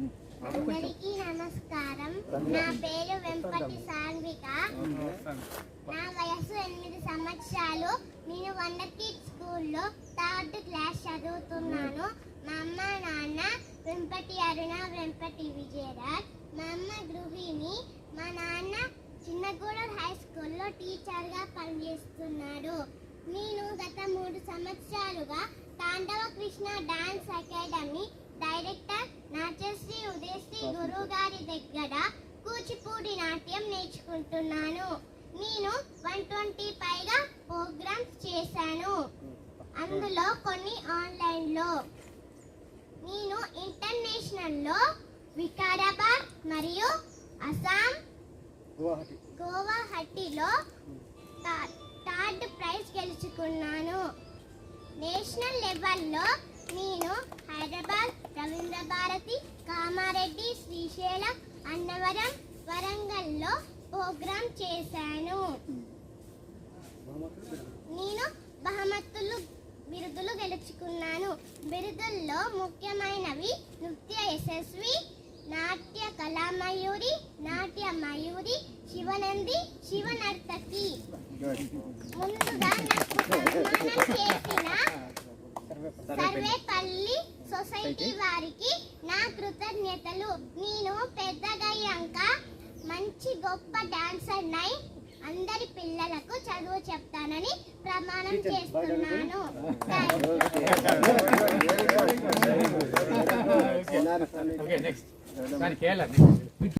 అందరికీ నమస్కారం. నా పేరు వెంపటి సాన్విక. నా వయసు ఎనిమిది సంవత్సరాలు. నేను వండర్ కిడ్ స్కూల్లో థర్డ్ క్లాస్ చదువుతున్నాను. మా అమ్మ నాన్న వెంపటి అరుణ వెంపటి విజయరాజ్. మా అమ్మ గృహిణి. మా నాన్న చిన్నగూడూరు హై స్కూల్లో టీచర్గా పనిచేస్తున్నాడు. నేను గత మూడు సంవత్సరాలుగా Tandava Krishna dance academy director Natyashri Udayashri గురువు గారి దగ్గర కూచిపూడి నాట్యం నేర్చుకుంటున్నాను. నేను వన్ ట్వంటీ పైగా ప్రోగ్రామ్స్ చేశాను. అందులో కొన్ని ఆన్లైన్లో. నేను ఇంటర్నేషనల్లో వికారాబాద్ మరియు అస్సాం గువాహటి. గోవాహటిలో థర్డ్ ప్రైజ్ గెలుచుకున్నాను. నేషనల్ లెవెల్లో నేను హైదరాబాద్ రవీంద్ర భారతి కామారెడ్డి శ్రీశైలం అన్నవరం వరంగల్లో ప్రోగ్రాం చేశాను. నేను బహుమతులు బిరుదులు గెలుచుకున్నాను. బిరుదుల్లో ముఖ్యమైనవి నృత్య యశస్వి నాట్య కళామయూరి నాట్య మయూరి శివనంది శివనర్తకి. ముందుగా నాకు సన్మానం చేసిన సర్వేపల్లి సొసైటీ వారికి నా కృతజ్ఞతలు. నేను పెద్దగయ్యాక మంచి గొప్ప డాన్సర్ నై అందరి పిల్లలకు చదువు చెప్తానని ప్రమాణం చేస్తున్నాను. Okay next